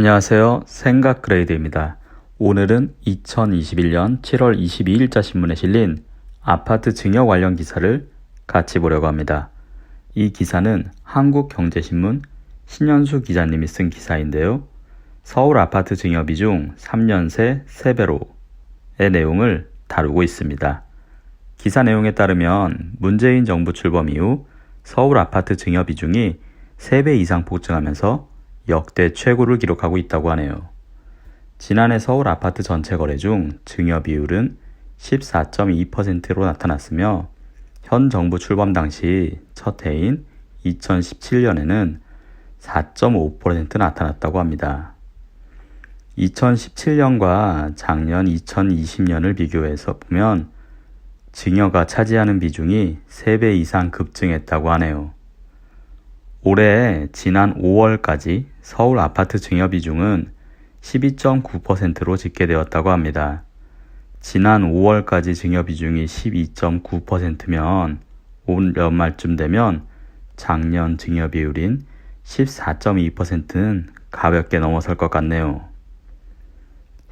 안녕하세요. 생각 그레이드입니다. 오늘은 2021년 7월 22일자 신문에 실린 아파트 증여 관련 기사를 같이 보려고 합니다. 이 기사는 한국경제신문 신현수 기자님이 쓴 기사인데요. 서울 아파트 증여 비중 3년 새 3배로의 내용을 다루고 있습니다. 기사 내용에 따르면 문재인 정부 출범 이후 서울 아파트 증여 비중이 3배 이상 폭증하면서 역대 최고를 기록하고 있다고 하네요. 지난해 서울 아파트 전체 거래 중 증여 비율은 14.2%로 나타났으며 현 정부 출범 당시 첫 해인 2017년에는 4.5% 나타났다고 합니다. 2017년과 작년 2020년을 비교해서 보면 증여가 차지하는 비중이 3배 이상 급증했다고 하네요. 올해 지난 5월까지 서울 아파트 증여 비중은 12.9%로 집계되었다고 합니다. 지난 5월까지 증여 비중이 12.9%면 올 연말쯤 되면 작년 증여 비율인 14.2%는 가볍게 넘어설 것 같네요.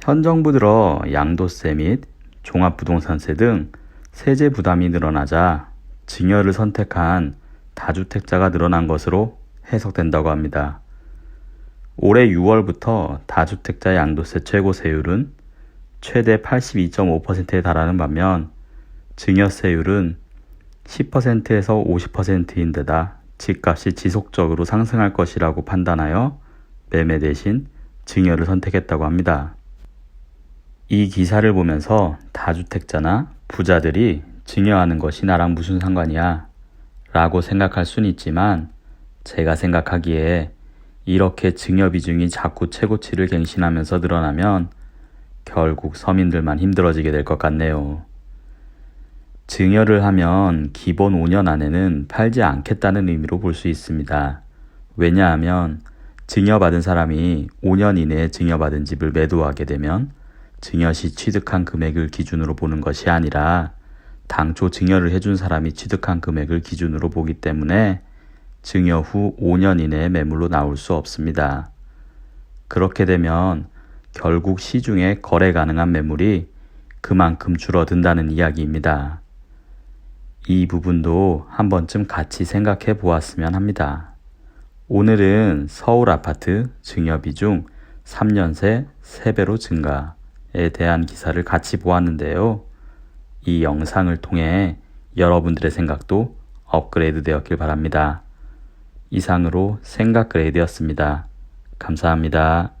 현 정부 들어 양도세 및 종합부동산세 등 세제 부담이 늘어나자 증여를 선택한 다주택자가 늘어난 것으로 해석된다고 합니다. 올해 6월부터 다주택자 양도세 최고 세율은 최대 82.5%에 달하는 반면 증여세율은 10%에서 50%인 데다 집값이 지속적으로 상승할 것이라고 판단하여 매매 대신 증여를 선택했다고 합니다. 이 기사를 보면서 다주택자나 부자들이 증여하는 것이 나랑 무슨 상관이야 라고 생각할 수는 있지만 제가 생각하기에 이렇게 증여 비중이 자꾸 최고치를 갱신하면서 늘어나면 결국 서민들만 힘들어지게 될 것 같네요. 증여를 하면 기본 5년 안에는 팔지 않겠다는 의미로 볼 수 있습니다. 왜냐하면 증여받은 사람이 5년 이내에 증여받은 집을 매도하게 되면 증여 시 취득한 금액을 기준으로 보는 것이 아니라 당초 증여를 해준 사람이 취득한 금액을 기준으로 보기 때문에 증여 후 5년 이내에 매물로 나올 수 없습니다. 그렇게 되면 결국 시중에 거래 가능한 매물이 그만큼 줄어든다는 이야기입니다. 이 부분도 한 번쯤 같이 생각해 보았으면 합니다. 오늘은 서울 아파트 증여 비중 3년 새 3배로 증가에 대한 기사를 같이 보았는데요. 이 영상을 통해 여러분들의 생각도 업그레이드 되었길 바랍니다. 이상으로 생각 그레이드였습니다. 감사합니다.